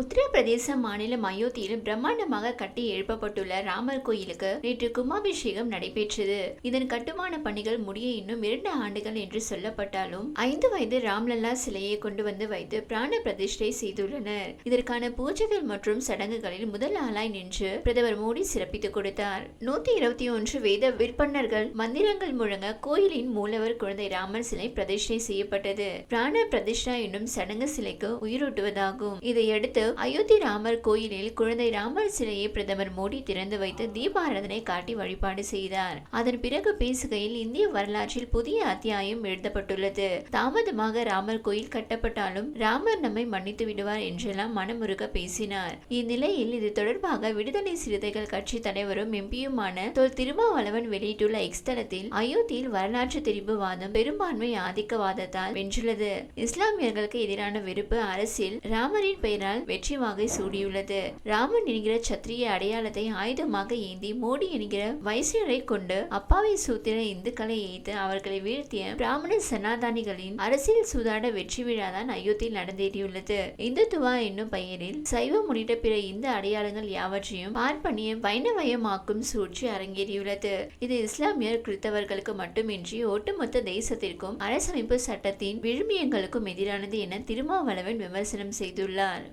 உத்தரப்பிரதேச மாநிலம் அயோத்தியில் பிரம்மாண்டமாக கட்டி எழுப்பப்பட்டுள்ள ராமர் கோயிலுக்கு நேற்று கும்பாபிஷேகம் நடைபெற்றது. இதன் கட்டுமான பணிகள் முடிய இன்னும் இரண்டு ஆண்டுகள் என்று சொல்லப்பட்டாலும் ஐந்து வயது ராம்லல்லா சிலையை கொண்டு வந்து வைத்து பிராண பிரதிஷ்டை செய்துள்ளனர். இதற்கான பூஜைகள் மற்றும் சடங்குகளில் முதல் ஆளாய் நின்று பிரதமர் மோடி சிறப்பித்துக் கொடுத்தார். நூத்தி இருபத்தி ஒன்று வேத விற்பனர்கள் மந்திரங்கள் முழங்க கோயிலின் மூலவர் குழந்தை ராமர் சிலை பிரதிஷ்டை செய்யப்பட்டது. பிராண பிரதிஷ்டா என்னும் சடங்கு சிலைக்கு உயிரூட்டுவதாகும். இதையடுத்து அயோத்தி ராமர் கோயிலில் குழந்தை ராமர் சிலையை பிரதமர் மோடி திறந்து வைத்து தீபாராதனை காட்டி வழிபாடு செய்தார். அதன் பிறகு பேசுகையில் இந்திய வரலாற்றில் புதிய அத்தியாயம் எழுதப்பட்டுள்ளது. தாமதமாக ராமர் கோயில் கட்டப்பட்டாலும் ராமர் நம்மை மன்னித்து விடுவார் என்றெல்லாம் மனமுருக பேசினார். இந்நிலையில் இது தொடர்பாக விடுதலை சிறுத்தைகள் கட்சி தலைவரும் எம்பியுமான தொல் திருமாவளவன் வெளியிட்டுள்ள எக்ஸ்தலத்தில் அயோத்தியில் வரலாற்று திரிபுவாதம் பெரும்பான்மை ஆதிக்கவாதத்தால் வென்றுள்ளது. இஸ்லாமியர்களுக்கு எதிரான வெறுப்பு அரசில் ராமரின் பெயரால் வெற்றி வாகை சூடியுள்ளது. ராமன் என்கிற சத்திரிய அடையாளத்தை ஆயுதமாக ஏந்தி மோடி என்கிற வைசியரை கொண்டு அப்பாவி சூத்திர இந்துக்களை எய்து அவர்களை வீழ்த்திய பிராமண சனாதானிகளின் அரசியல் சூதாட வெற்றி விழாதான் அயோத்தியில் நடந்தேறியுள்ளது. இந்துத்துவா என்னும் பெயரில் சைவம் உள்ளிட்ட பிற இந்து அடையாளங்கள் யாவற்றையும் பார்ப்பனிய வைணவயமாக்கும் சூழ்ச்சி அரங்கேறியுள்ளது. இது இஸ்லாமியர் கிறிஸ்தவர்களுக்கு மட்டுமின்றி ஒட்டுமொத்த தேசத்திற்கும் அரசமைப்பு சட்டத்தின் விழுமியங்களுக்கும் எதிரானது என திருமாவளவன் விமர்சனம் செய்துள்ளார்.